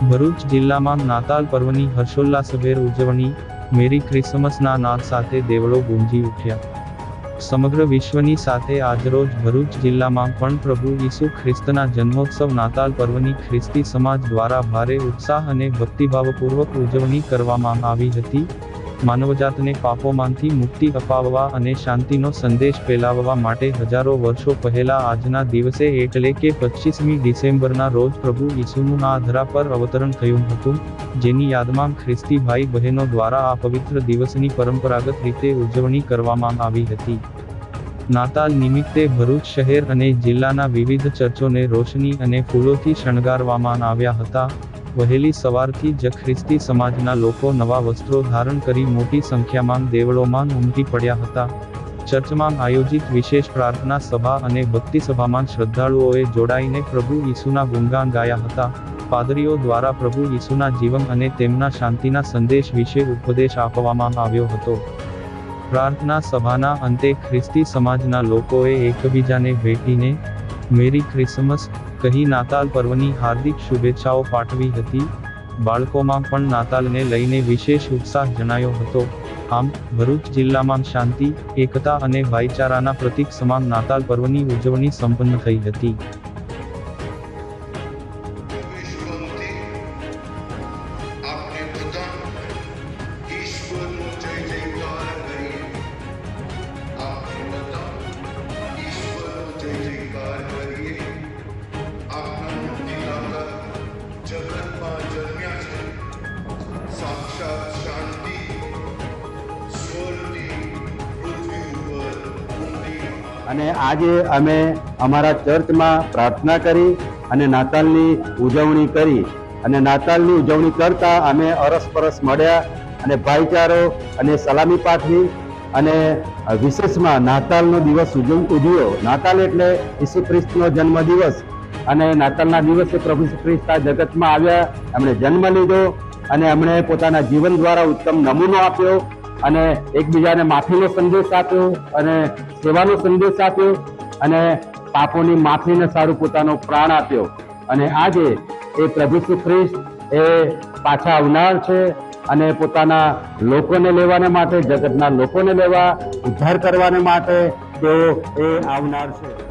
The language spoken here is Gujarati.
ભરૂચ જિલ્લામાં નાતાલ પર્વની હર્ષોલ્લાસભેર ઉજવણી, મેરી ક્રિસમસના નાદ સાથે દેવળો ગુંજી ઉઠ્યા. સમગ્ર વિશ્વની સાથે આજરોજ ભરૂચ જિલ્લામાં પણ પ્રભુ ઈસુ ખ્રિસ્તના જન્મોત્સવ નાતાલ પર્વની ખ્રિસ્તી સમાજ દ્વારા ભારે ઉત્સાહ અને ભક્તિભાવપૂર્વક ઉજવણી કરવામાં આવી હતી. માનવજાતને પાપોમાંથી મુક્તિ અપાવવા અને શાંતિનો સંદેશ ફેલાવવા માટે હજારો વર્ષો પહેલા આજના દિવસે એટલે કે પચીસમી ડિસેમ્બરના રોજ પ્રભુ ઈસુનું આ ધરા પર અવતરણ થયું હતું, જેની યાદમાં ખ્રિસ્તી ભાઈ બહેનો દ્વારા આ પવિત્ર દિવસની પરંપરાગત રીતે ઉજવણી કરવામાં આવી હતી. નાતાલ નિમિત્તે ભરૂચ શહેર અને જિલ્લાના વિવિધ ચર્ચોને રોશની અને ફૂલોથી શણગારવામાં આવ્યા હતા વહેલી સવારથી જ ખ્રિસ્તી સમાજના લોકો નવા વસ્ત્રો ધારણ કરી મોટી સંખ્યામાં દેવળોમાં ઉમટી પડ્યા હતા. ચર્ચમાં આયોજિત વિશેષ પ્રાર્થના સભા અને ભક્તિ સભામાં શ્રદ્ધાળુઓએ જોડાઈને પ્રભુ ઈસુના ગુણગાન ગાયા હતા. પાદરીઓ દ્વારા પ્રભુ ઈસુના જીવન અને તેમના શાંતિના સંદેશ વિશે ઉપદેશ આપવામાં આવ્યો હતો. પ્રાર્થના સભાના અંતે ખ્રિસ્તી સમાજના લોકોએ એકબીજાને ભેટીને મેરી ક્રિસમસ કહી નાતાલ પર્વની હાર્દિક શુભેચ્છાઓ પાઠવી હતી. બાળકોમાં પણ નાતાલને લઈને વિશેષ ઉત્સાહ જણાયો હતો. આમ, ભરૂચ જિલ્લામાં શાંતિ, એકતા અને ભાઈચારાના પ્રતીક સમાન નાતાલ પર્વની ઉજવણી સંપન્ન થઈ હતી. અને આજે અમે અમારા ચર્ચમાં પ્રાર્થના કરી અને નાતાલની ઉજવણી કરી અને નાતાલની ઉજવણી કરતા અમે અરસપરસ મળ્યા અને ભાઈચારો અને સલામી પાઠવી અને વિશેષમાં નાતાલનો દિવસ ઉજવ, ઉજવ્યો. નાતાલ એટલે ઈસુ ખ્રિસ્તનો જન્મદિવસ અને નાતાલના દિવસે પ્રભુ ખ્રિસ્ત આ જગતમાં આવ્યા. એમણે જન્મ લીધો અને એમણે પોતાના જીવન દ્વારા ઉત્તમ નમૂનો આપ્યો અને એકબીજાને માફીનો સંદેશ આપ્યો અને સેવાનો સંદેશ આપ્યો અને પાપોની માફીને સારું પોતાનો પ્રાણ આપ્યો. અને આજે એ પ્રભુ શ્રી ખ્રિસ્ત એ પાછા આવનાર છે અને પોતાના લોકોને લેવાને માટે, જગતના લોકોને લેવા, ઉદ્ધાર કરવાને માટે તેઓ એ આવનાર છે.